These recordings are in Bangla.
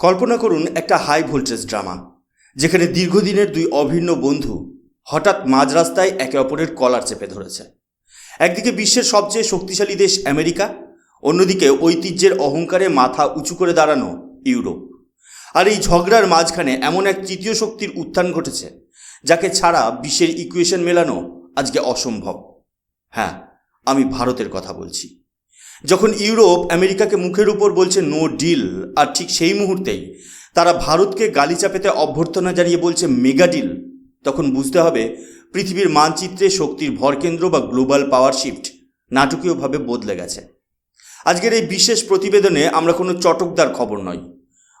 কল্পনা করুন একটা হাই ভোল্টেজ ড্রামা, যেখানে দীর্ঘদিনের দুই অভিন্ন বন্ধু হঠাৎ মাঝ রাস্তায় একে অপরের কলার চেপে ধরেছে। একদিকে বিশ্বের সবচেয়ে শক্তিশালী দেশ আমেরিকা, অন্যদিকে ঐতিহ্যের অহংকারে মাথা উঁচু করে দাঁড়ানো ইউরোপ। আর এই ঝগড়ার মাঝখানে এমন এক তৃতীয় শক্তির উত্থান ঘটেছে, যাকে ছাড়া বিশ্বের ইকুয়েশন মেলানো আজকে অসম্ভব। হ্যাঁ আমি ভারতের কথা বলছি। যখন ইউরোপ আমেরিকাকে মুখের উপর বলছে নো ডিল আর ঠিক সেই মুহূর্তেই তারা ভারতকে গালিচা পেতে অভ্যর্থনা জানিয়ে বলছে মেগা ডিল তখন বুঝতে হবে পৃথিবীর মানচিত্রে শক্তির ভরকেন্দ্র বা গ্লোবাল পাওয়ার শিফট নাটকীয়ভাবে বদলে গেছে। আজকের এই বিশেষ প্রতিবেদনে আমরা কোনো চটকদার খবর নই,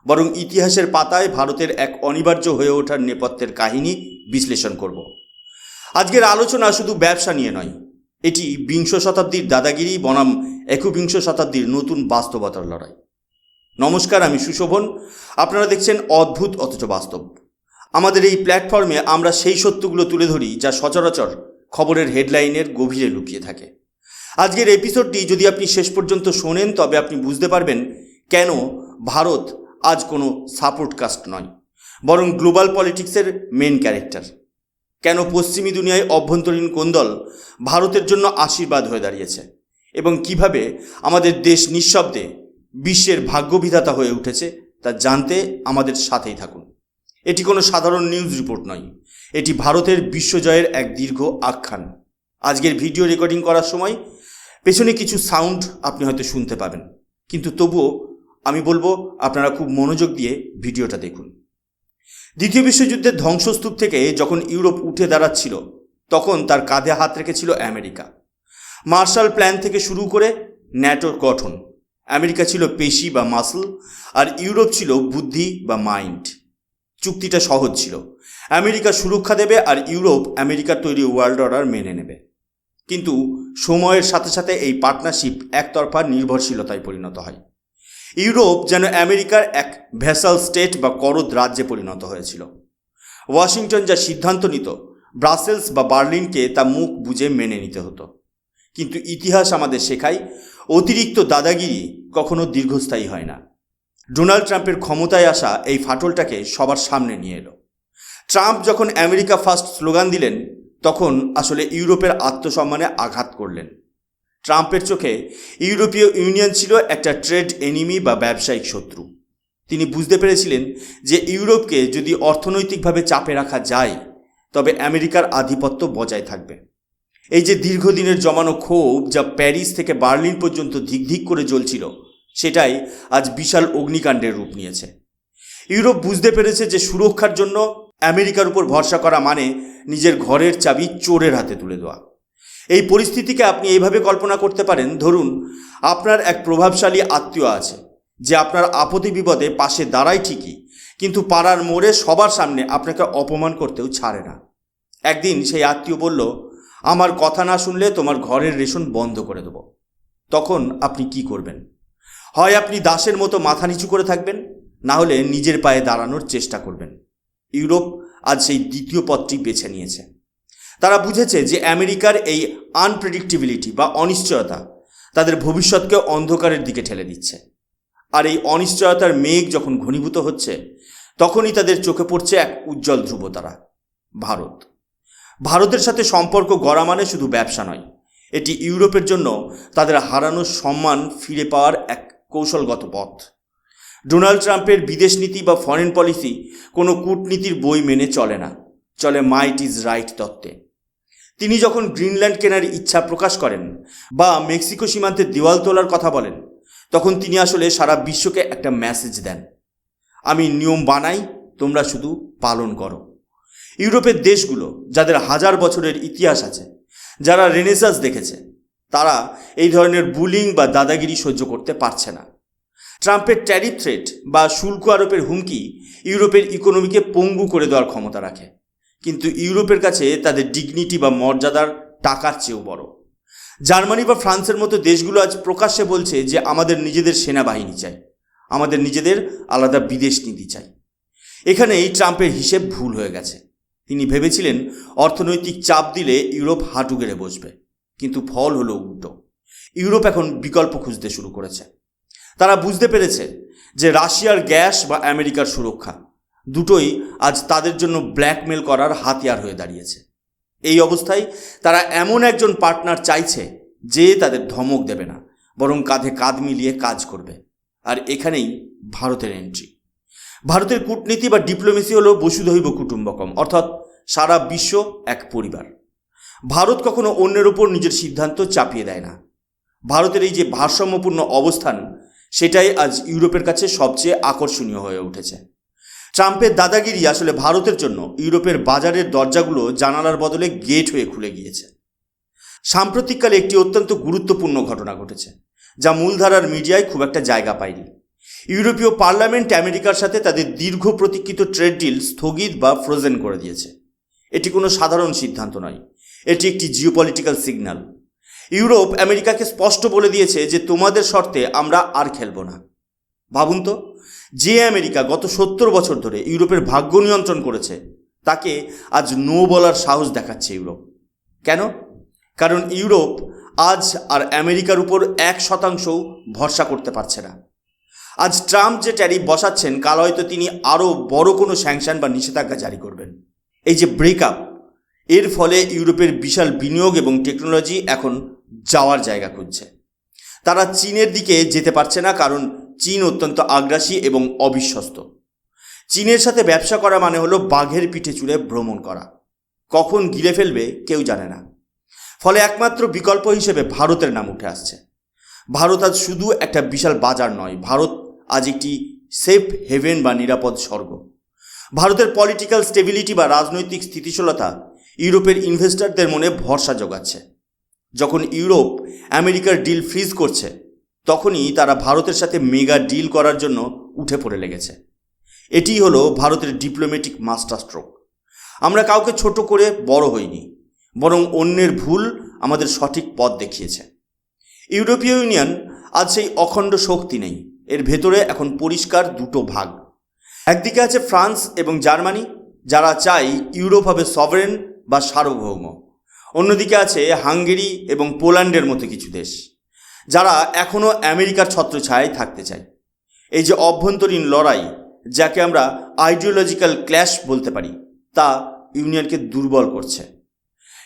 বরং ইতিহাসের পাতায় ভারতের এক অনিবার্য হয়ে ওঠার নেপথ্যের কাহিনী বিশ্লেষণ করব। আজকের আলোচনা শুধু ব্যবসা নিয়ে নয় এটি বিংশ শতাব্দীর দাদাগিরি বনাম একবিংশ শতাব্দীর নতুন বাস্তবতার লড়াই। নমস্কার, আমি সুশোভন। আপনারা দেখছেন অদ্ভুত অথচ বাস্তব। আমাদের এই প্ল্যাটফর্মে আমরা সেই সত্যগুলো তুলে ধরি যা সচরাচর খবরের হেডলাইনের গভীরে লুকিয়ে থাকে। আজকের এপিসোডটি যদি আপনি শেষ পর্যন্ত শোনেন, তবে আপনি বুঝতে পারবেন কেন ভারত আজ কোনো সাপোর্ট কাস্ট নয়, বরং গ্লোবাল পলিটিক্সের মেন ক্যারেক্টার। কেন পশ্চিমী দুনিয়ায় অভ্যন্তরীণ কোন্দল ভারতের জন্য আশীর্বাদ হয়ে দাঁড়িয়েছে? এবং কীভাবে আমাদের দেশ নিঃশব্দে বিশ্বের ভাগ্যবিধাতা হয়ে উঠেছে তা জানতে আমাদের সাথেই থাকুন। এটি কোনো সাধারণ নিউজ রিপোর্ট নয়। এটি ভারতের বিশ্বজয়ের এক দীর্ঘ আখ্যান। আজকের ভিডিও রেকর্ডিং করার সময় পেছনে কিছু সাউন্ড আপনি হয়তো শুনতে পাবেন। কিন্তু তবুও আমি বলব, আপনারা খুব মনোযোগ দিয়ে ভিডিওটা দেখুন। দ্বিতীয় বিশ্বযুদ্ধের ধ্বংসস্তূপ থেকে যখন ইউরোপ উঠে দাঁড়াচ্ছিল, তখন তার কাঁধে হাত রেখেছিল আমেরিকা। মার্শাল প্ল্যান থেকে শুরু করে ন্যাটোর গঠন। আমেরিকা ছিল পেশি বা মাসল, আর ইউরোপ ছিল বুদ্ধি বা মাইন্ড। চুক্তিটা সহজ ছিল। আমেরিকা সুরক্ষা দেবে আর ইউরোপ আমেরিকার তৈরি ওয়ার্ল্ড অর্ডার মেনে নেবে। কিন্তু সময়ের সাথে সাথে এই পার্টনারশিপ একতরফা নির্ভরশীলতায় পরিণত হয়। ইউরোপ যেন আমেরিকার এক ভেসাল স্টেট বা করদ রাজ্যে পরিণত হয়েছিল। ওয়াশিংটন যা সিদ্ধান্ত নিত, ব্রাসেলস বা বার্লিনকে তা মুখ বুঝে মেনে নিতে হতো। কিন্তু ইতিহাস আমাদের শেখায়, অতিরিক্ত দাদাগিরি কখনো দীর্ঘস্থায়ী হয় না। ডোনাল্ড ট্রাম্পের ক্ষমতায় আসা এই ফাটলটাকে সবার সামনে নিয়ে এলো। ট্রাম্প যখন আমেরিকা ফার্স্ট স্লোগান দিলেন, তখন আসলে ইউরোপের আত্মসম্মানে আঘাত করলেন। ট্রাম্পের চোখে ইউরোপীয় ইউনিয়ন ছিল একটা ট্রেড এনিমি বা ব্যবসায়িক শত্রু। তিনি বুঝতে পেরেছিলেন যে ইউরোপকে যদি অর্থনৈতিকভাবে চাপে রাখা যায়, তবে আমেরিকার আধিপত্য বজায় থাকবে। এই যে দীর্ঘদিনের জমানো ক্ষোভ যা প্যারিস থেকে বার্লিন পর্যন্ত ধিক করে জ্বলছিল, সেটাই আজ বিশাল অগ্নিকাণ্ডের রূপ নিয়েছে। ইউরোপ বুঝতে পেরেছে যে সুরক্ষার জন্য আমেরিকার উপর ভরসা করা মানে নিজের ঘরের চাবি চোরের হাতে তুলে দেওয়া। এই পরিস্থিতিকে আপনি এইভাবে কল্পনা করতে পারেন, ধরুন, আপনার এক প্রভাবশালী আত্মীয় আছে, যে আপনার আপত্তি বিপদে পাশে দাঁড়ায় ঠিকই, কিন্তু পাড়ার মোড়ে সবার সামনে আপনাকে অপমান করতেও ছাড়ে না। একদিন সেই আত্মীয় বলল, আমার কথা না শুনলে তোমার ঘরের রেশন বন্ধ করে দেব। তখন আপনি কি করবেন? হয় আপনি দাসের মতো মাথা নিচু করে থাকবেন, না হলে নিজের পায়ে দাঁড়ানোর চেষ্টা করবেন। ইউরোপ আজ সেই দ্বিতীয় পথটি বেছে নিয়েছে। তারা বুঝেছে যে আমেরিকার এই আনপ্রেডিক্টেবিলিটি বা অনিশ্চয়তা তাদের ভবিষ্যৎকে অন্ধকারের দিকে ঠেলে দিচ্ছে। আর এই অনিশ্চয়তার মেঘ যখন ঘনীভূত হচ্ছে, তখনই তাদের চোখে পড়ছে এক উজ্জ্বল ধ্রুবতারা ভারত। ভারতের সাথে সম্পর্ক গড়া মানে শুধু ব্যবসা নয়, এটি ইউরোপের জন্য তাদের হারানো সম্মান ফিরে পাওয়ার এক কৌশলগত পথ। ডোনাল্ড ট্রাম্পের বিদেশ নীতি বা ফরেন পলিসি কোনো কূটনীতির বই মেনে চলে না, চলে মাইট ইজ রাইট তত্ত্বে। তিনি যখন গ্রিনল্যান্ড কেনার ইচ্ছা প্রকাশ করেন বা মেক্সিকো সীমান্তে দেওয়াল তোলার কথা বলেন, তখন তিনি আসলে সারা বিশ্বকে একটা মেসেজ দেন। আমি নিয়ম বানাই, তোমরা শুধু পালন করো। ইউরোপের দেশগুলো যাদের হাজার বছরের ইতিহাস আছে, যারা রেনেসাস দেখেছে, তারা এই ধরনের বুলিং বা দাদাগিরি সহ্য করতে পারছে না। ট্রাম্পের ট্যারিফ থ্রেট বা শুল্ক আরোপের হুমকি ইউরোপের ইকোনমিকে পঙ্গু করে দেওয়ার ক্ষমতা রাখে। কিন্তু ইউরোপের কাছে তাদের ডিগনিটি বা মর্যাদার টাকার চেয়েও বড়। জার্মানি বা ফ্রান্সের মতো দেশগুলো আজ প্রকাশ্যে বলছে যে আমাদের নিজেদের সেনাবাহিনী চাই, আমাদের নিজেদের আলাদা বিদেশ নীতি চাই। এখানেই ট্রাম্পের হিসেব ভুল হয়ে গেছে। তিনি ভেবেছিলেন অর্থনৈতিক চাপ দিলে ইউরোপ হাঁটু গেড়ে বসবে, কিন্তু ফল হলো উল্টো। ইউরোপ এখন বিকল্প খুঁজতে শুরু করেছে। তারা বুঝতে পেরেছে যে রাশিয়ার গ্যাস বা আমেরিকার সুরক্ষা দুটোই আজ তাদের জন্য ব্ল্যাকমেল করার হাতিয়ার হয়ে দাঁড়িয়েছে। এই অবস্থায় তারা এমন একজন পার্টনার চাইছে যে তাদের ধমক দেবে না, বরং কাঁধে কাঁধ মিলিয়ে কাজ করবে। আর এখানেই ভারতের এন্ট্রি ভারতের কূটনীতি বা ডিপ্লোমেসি হলো বসুধৈব কুটুম্বকম, অর্থাৎ সারা বিশ্ব এক পরিবার। ভারত কখনো অন্যের ওপর নিজের সিদ্ধান্ত চাপিয়ে দেয় না। ভারতের এই যে ভারসাম্যপূর্ণ অবস্থান, সেটাই আজ ইউরোপের কাছে সবচেয়ে আকর্ষণীয় হয়ে উঠেছে। ট্রাম্পের দাদাগিরি আসলে ভারতের জন্য। ইউরোপের বাজারের দরজাগুলো জানালার বদলে গেট হয়ে খুলে গিয়েছে। সাম্প্রতিককালে একটি অত্যন্ত গুরুত্বপূর্ণ ঘটনা ঘটেছে, যা মূলধারার মিডিয়ায় খুব একটা জায়গা পায়নি। ইউরোপীয় পার্লামেন্ট আমেরিকার সাথে তাদের দীর্ঘ প্রতীক্ষিত ট্রেড ডিল স্থগিত বা ফ্রোজেন করে দিয়েছে। এটি কোনো সাধারণ সিদ্ধান্ত নয়, এটি একটি জিওপলিটিক্যাল সিগন্যাল ইউরোপ আমেরিকাকে স্পষ্ট বলে দিয়েছে যে তোমাদের শর্তে আমরা আর খেলব না। ভাবুন তো যে আমেরিকা গত সত্তর বছর ধরে ইউরোপের ভাগ্য নিয়ন্ত্রণ করেছে, তাকে আজ নো বলার সাহস দেখাচ্ছে ইউরোপ। কেন? কারণ ইউরোপ আজ আর আমেরিকার উপর এক শতাংশও ভরসা করতে পারছে না। আজ ট্রাম্প যে ট্যারিফ বসাচ্ছেন, কাল হয়তো তিনি আরও বড় কোনো স্যাংশন বা নিষেধাজ্ঞা জারি করবেন। এই যে ব্রেকআপ, এর ফলে ইউরোপের বিশাল বিনিয়োগ এবং টেকনোলজি এখন যাওয়ার জায়গা খুঁজছে। তারা চীনের দিকে যেতে পারছে না, কারণ চীন অত্যন্ত আগ্রাসী এবং অবিশ্বস্ত। চীনের সাথে ব্যবসা করা মানে হলো বাঘের পিঠে চুড়ে ভ্রমণ করা। কখন গিলে ফেলবে কেউ জানে না। ফলে একমাত্র বিকল্প হিসেবে ভারতের নাম উঠে আসছে। ভারত আজ শুধু একটা বিশাল বাজার নয়, ভারত আজ একটি সেফ হেভেন বা নিরাপদ স্বর্গ। ভারতের পলিটিক্যাল স্টেবিলিটি বা রাজনৈতিক স্থিতিশীলতা ইউরোপের ইনভেস্টরদের মনে ভরসা যোগাচ্ছে যখন ইউরোপ আমেরিকার ডিল ফ্রিজ করছে তখনই তারা ভারতের সাথে মেগা ডিল করার জন্য উঠে পড়ে লেগেছে। এটি হলো ভারতের ডিপ্লোম্যাটিক মাস্টার স্ট্রোক আমরা কাউকে ছোট করে বড় হইনি, বরং অন্যের ভুল আমাদের সঠিক পথ দেখিয়েছে। ইউরোপীয় ইউনিয়ন আজ সেই অখণ্ড শক্তি নেই, এর ভেতরে এখন পরিষ্কার দুটো ভাগ। একদিকে আছে ফ্রান্স এবং জার্মানি, যারা চায় ইউরোপ হবে সভারেন বা সার্বভৌম। অন্যদিকে আছে হাঙ্গেরি এবং পোল্যান্ডের মতো কিছু দেশ। যারা এখনও আমেরিকার ছত্রছায়ায় থাকতে চায়। এই যে অভ্যন্তরীণ লড়াই, যাকে আমরা আইডিওলজিক্যাল ক্ল্যাশ বলতে পারি, তা ইউনিয়নকে দুর্বল করছে।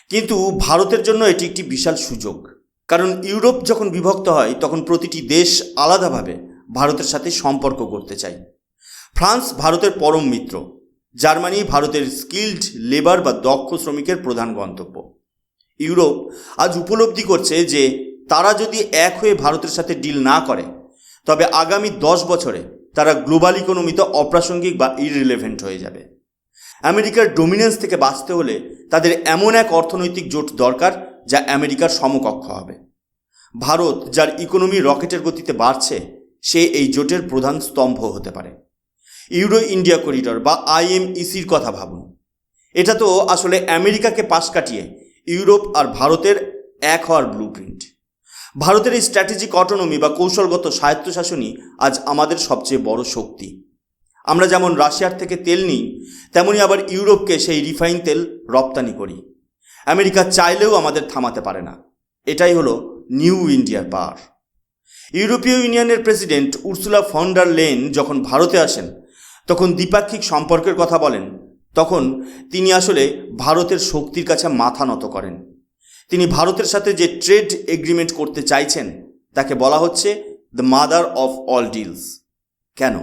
কিন্তু ভারতের জন্য এটি একটি বিশাল সুযোগ। কারণ ইউরোপ যখন বিভক্ত হয়, তখন প্রতিটি দেশ আলাদাভাবে ভারতের সাথে সম্পর্ক করতে চায়। ফ্রান্স ভারতের পরম মিত্র। জার্মানি ভারতের স্কিল্ড লেবার বা দক্ষ শ্রমিকের প্রধান গন্তব্য। ইউরোপ আজ উপলব্ধি করছে যে তারা যদি এক হয়ে ভারতের সাথে ডিল না করে, তবে আগামী দশ বছরে তারা গ্লোবাল ইকোনমিতে অপ্রাসঙ্গিক বা ইররিলেভেন্ট হয়ে যাবে। আমেরিকার ডোমিনেন্স থেকে বাঁচতে হলে তাদের এমন এক অর্থনৈতিক জোট দরকার যা আমেরিকার সমকক্ষ হবে। ভারত, যার ইকোনমি রকেটের গতিতে বাড়ছে, সে এই জোটের প্রধান স্তম্ভ হতে পারে। ইউরো ইন্ডিয়া করিডর বা আইএমইসির কথা ভাবুন। এটা তো আসলে আমেরিকাকে পাশ কাটিয়ে ইউরোপ আর ভারতের এক হওয়ার ব্লু ভারতের এই স্ট্র্যাটেজিক অটোনমি বা কৌশলগত স্বায়ত্তশাসনই আজ আমাদের সবচেয়ে বড় শক্তি। আমরা যেমন রাশিয়ার থেকে তেল নিই, তেমনি আবার ইউরোপকে সেই রিফাইন তেল রপ্তানি করি। আমেরিকা চাইলেও আমাদের থামাতে পারে না। এটাই হলো নিউ ইন্ডিয়ার পাওয়ার। ইউরোপীয় ইউনিয়নের প্রেসিডেন্ট উর্সুলা ফন্ডার লেন যখন ভারতে আসেন, তখন দ্বিপাক্ষিক সম্পর্কের কথা বলেন, তখন তিনি আসলে ভারতের শক্তির কাছে মাথা নত করেন। তিনি ভারতের সাথে যে ট্রেড এগ্রিমেন্ট করতে চাইছেন, তাকে বলা হচ্ছে the mother of all deals কেন?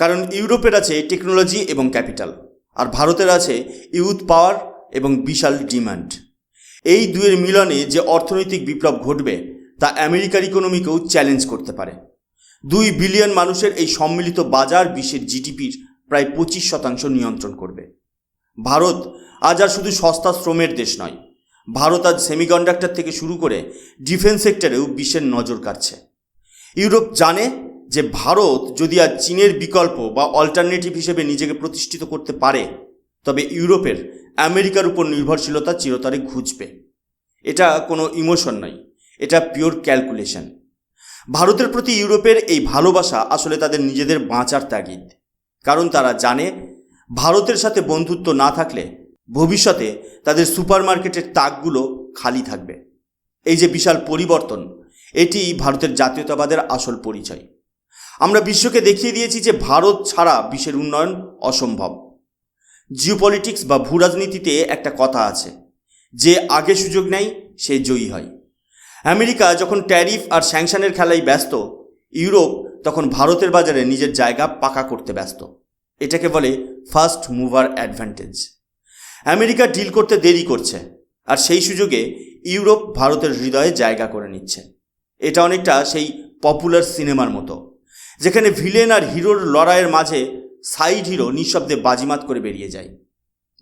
কারণ ইউরোপের আছে টেকনোলজি এবং ক্যাপিটাল আর ভারতের আছে ইউথ পাওয়ার এবং বিশাল ডিমান্ড এই দুয়ের মিলনে যে অর্থনৈতিক বিপ্লব ঘটবে, তা আমেরিকার ইকোনমিকেও চ্যালেঞ্জ করতে পারে। দুই বিলিয়ন মানুষের এই সম্মিলিত বাজার বিশ্বের জিডিপির প্রায় পঁচিশ শতাংশ নিয়ন্ত্রণ করবে। ভারত আজ আর শুধু সস্তা শ্রমের দেশ নয় ভারত আজ সেমিকন্ডাক্টর থেকে শুরু করে ডিফেন্স সেক্টরেও বিশ্বের নজর কাটছে ইউরোপ জানে যে ভারত যদি আজ চীনের বিকল্প বা অল্টারনেটিভ হিসেবে নিজেকে প্রতিষ্ঠিত করতে পারে, তবে ইউরোপের আমেরিকার উপর নির্ভরশীলতা চিরতরে ঘুচবে। এটা কোনো ইমোশন নয়, এটা পিওর ক্যালকুলেশন ভারতের প্রতি ইউরোপের এই ভালোবাসা আসলে তাদের নিজেদের বাঁচার তাগিদ। কারণ তারা জানে, ভারতের সাথে বন্ধুত্ব না থাকলে ভবিষ্যতে তাদের সুপারমার্কেটের তাকগুলো খালি থাকবে। এই যে বিশাল পরিবর্তন, এটি ভারতের জাতীয়তাবাদের আসল পরিচয়। আমরা বিশ্বকে দেখিয়ে দিয়েছি যে ভারত ছাড়া বিশ্বের উন্নয়ন অসম্ভব। জিওপলিটিক্স বা ভূরাজনীতিতে একটা কথা আছে, যে আগে সুযোগ নেয় সে জয়ী হয়। আমেরিকা যখন ট্যারিফ আর স্যাংশনের খেলায় ব্যস্ত, ইউরোপ তখন ভারতের বাজারে নিজের জায়গা পাকা করতে ব্যস্ত। এটাকে বলে first mover advantage. America deal করতে দেরি করছে আর সেই সুযোগে ইউরোপ ভারতের হৃদয়ে জায়গা করে নিচ্ছে। এটা অনেকটা সেই পপুলার সিনেমার মতো, যেখানে ভিলেন আর হিরোর লড়াইয়ের মাঝে সাইড হিরো নিঃশব্দে বাজিমাত করে বেরিয়ে যায়।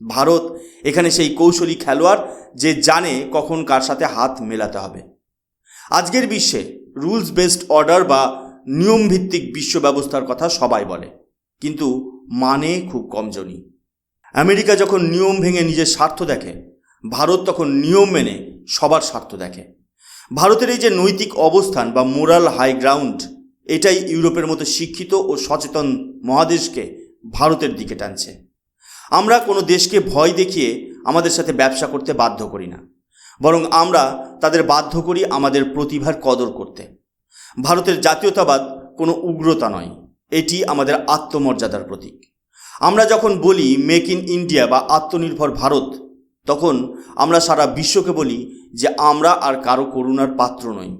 ভারত এখানে সেই কৌশলী খেলোয়াড় যে জানে কখন কার সাথে হাত মেলাতে হবে। আজকের বিশ্বে রুলস বেসড অর্ডার বা নিয়মভিত্তিক বিশ্ব ব্যবস্থার কথা সবাই বলে, কিন্তু মানে খুব কমজনই আমেরিকা যখন নিয়ম ভেঙে নিজের স্বার্থ দেখে, ভারত তখন নিয়ম মেনে সবার স্বার্থ দেখে। ভারতের এই যে নৈতিক অবস্থান বা মোরাল হাই গ্রাউন্ড, এটাই ইউরোপের মতো শিক্ষিত ও সচেতন মহাদেশকে ভারতের দিকে টানছে। আমরা কোনো দেশকে ভয় দেখিয়ে আমাদের সাথে ব্যবসা করতে বাধ্য করি না। বরং আমরা তাদের বাধ্য করি আমাদের প্রতিভার কদর করতে। ভারতের জাতীয়তাবাদ কোনো উগ্রতা নয়, এটি আমাদের আত্মমর্যাদার প্রতীক। আমরা যখন বলি মেক ইন ইন্ডিয়া বা আত্মনির্ভর ভারত, তখন আমরা সারা বিশ্বকে বলি যে আমরা আর কারও করুণার পাত্র নই।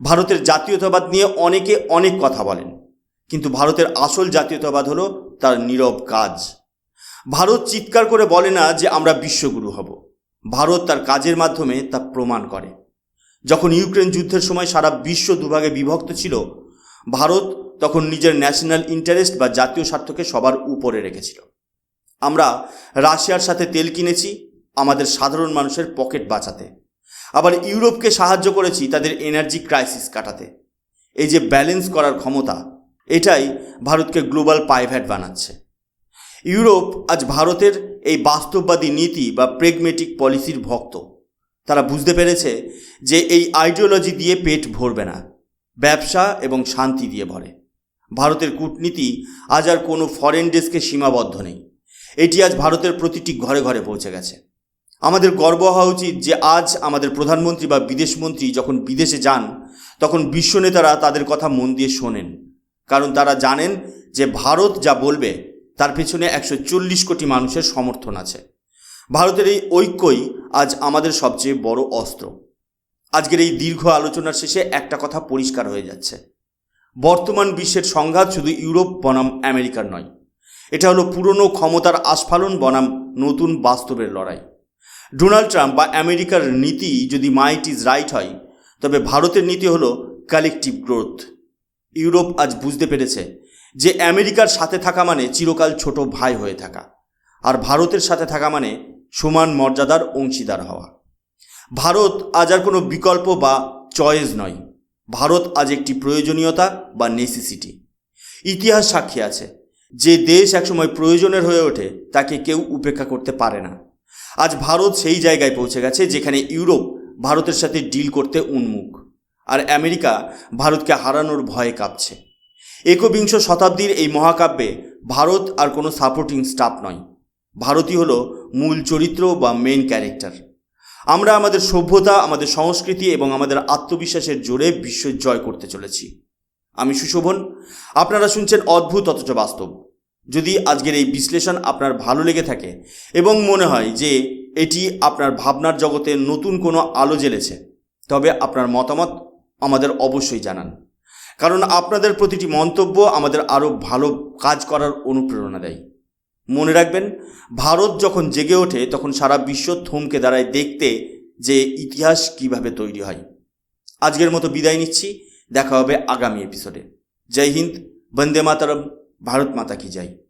ভারতের জাতীয়তাবাদ নিয়ে অনেকে অনেক কথা বলেন, কিন্তু ভারতের আসল জাতীয়তাবাদ হলো তার নীরব কাজ। ভারত চিৎকার করে বলে না যে আমরা বিশ্বগুরু হব। ভারত তার কাজের মাধ্যমে তা প্রমাণ করে। যখন ইউক্রেন যুদ্ধের সময় সারা বিশ্ব দুভাগে বিভক্ত ছিল, ভারত তখন নিজের ন্যাশনাল ইন্টারেস্ট বা জাতীয় স্বার্থকে সবার উপরে রেখেছিল। আমরা রাশিয়ার সাথে তেল কিনেছি, আমাদের সাধারণ মানুষের পকেট বাঁচাতে। আবার ইউরোপকে সাহায্য করেছি তাদের এনার্জি ক্রাইসিস কাটাতে। এই যে ব্যালেন্স করার ক্ষমতা, এটাই ভারতকে গ্লোবাল পাইভ্যাট বানাচ্ছে। ইউরোপ আজ ভারতের এই বাস্তববাদী নীতি বা প্রেগমেটিক পলিসির ভক্ত। তারা বুঝতে পেরেছে যে এই আইডিওলজি দিয়ে পেট ভরবে না, ব্যবসা এবং শান্তি দিয়ে ভরে। ভারতের কূটনীতি আজ আর কোনো ফরেন ডেস্কে সীমাবদ্ধ নেই। এটি আজ ভারতের প্রতিটি ঘরে ঘরে পৌঁছে গেছে। আমাদের গর্ব হওয়া উচিত যে আজ আমাদের প্রধানমন্ত্রী বা বিদেশমন্ত্রী যখন বিদেশে যান, তখন বিশ্ব নেতারা তাদের কথা মন দিয়ে শোনেন। কারণ তারা জানেন যে ভারত যা বলবে, তার পেছনে একশো চল্লিশ কোটি মানুষের সমর্থন আছে। ভারতের এই ঐক্যই আজ আমাদের সবচেয়ে বড় অস্ত্র। আজকের এই দীর্ঘ আলোচনার শেষে একটা কথা পরিষ্কার হয়ে যাচ্ছে। বর্তমান বিশ্বের সংঘাত শুধু ইউরোপ বনাম আমেরিকার নয়। এটা হলো পুরনো ক্ষমতার আস্ফালন বনাম নতুন বাস্তবের লড়াই। ডোনাল্ড ট্রাম্প বা আমেরিকার নীতি যদি মাইট ইজ রাইট হয়, তবে ভারতের নীতি হলো কালেকটিভ গ্রোথ। ইউরোপ আজ বুঝতে পেরেছে যে আমেরিকার সাথে থাকা মানে চিরকাল ছোট ভাই হয়ে থাকা, আর ভারতের সাথে থাকা মানে সমান মর্যাদার অংশীদার হওয়া। ভারত আজ আর কোনো বিকল্প বা চয়েস নয়। ভারত আজ একটি প্রয়োজনীয়তা বা নেসেসিটি ইতিহাস সাক্ষী আছে, যে দেশ একসময় প্রয়োজনের হয়ে ওঠে, তাকে কেউ উপেক্ষা করতে পারে না। আজ ভারত সেই জায়গায় পৌঁছে গেছে, যেখানে ইউরোপ ভারতের সাথে ডিল করতে উন্মুখ, আর আমেরিকা ভারতকে হারানোর ভয়ে কাঁপছে। একবিংশ শতাব্দীর এই মহাকাব্যে ভারত আর কোনো সাপোর্টিং স্টাফ নয়। ভারতই হলো মূল চরিত্র বা মেন ক্যারেক্টার আমরা আমাদের সভ্যতা, আমাদের সংস্কৃতি এবং আমাদের আত্মবিশ্বাসের জোরে বিশ্ব জয় করতে চলেছি। আমি সুশোভন, আপনারা শুনছেন অদ্ভুত অথচ বাস্তব। যদি আজকের এই বিশ্লেষণ আপনার ভালো লেগে থাকে এবং মনে হয় যে এটি আপনার ভাবনার জগতে নতুন কোনো আলো জ্বেলেছে, তবে আপনার মতামত আমাদের অবশ্যই জানান। কারণ আপনাদের প্রতিটি মন্তব্য আমাদের আরও ভালো কাজ করার অনুপ্রেরণা দেয়। মনে রাখবেন, ভারত যখন জেগে ওঠে, তখন সারা বিশ্ব থমকে দাঁড়ায় দেখতে যে ইতিহাস কীভাবে তৈরি হয়। আজকের মতো বিদায় নিচ্ছি। দেখা হবে আগামী এপিসোডে জয় হিন্দ, বন্দে মাতারম, ভারত মাতা কি জয়।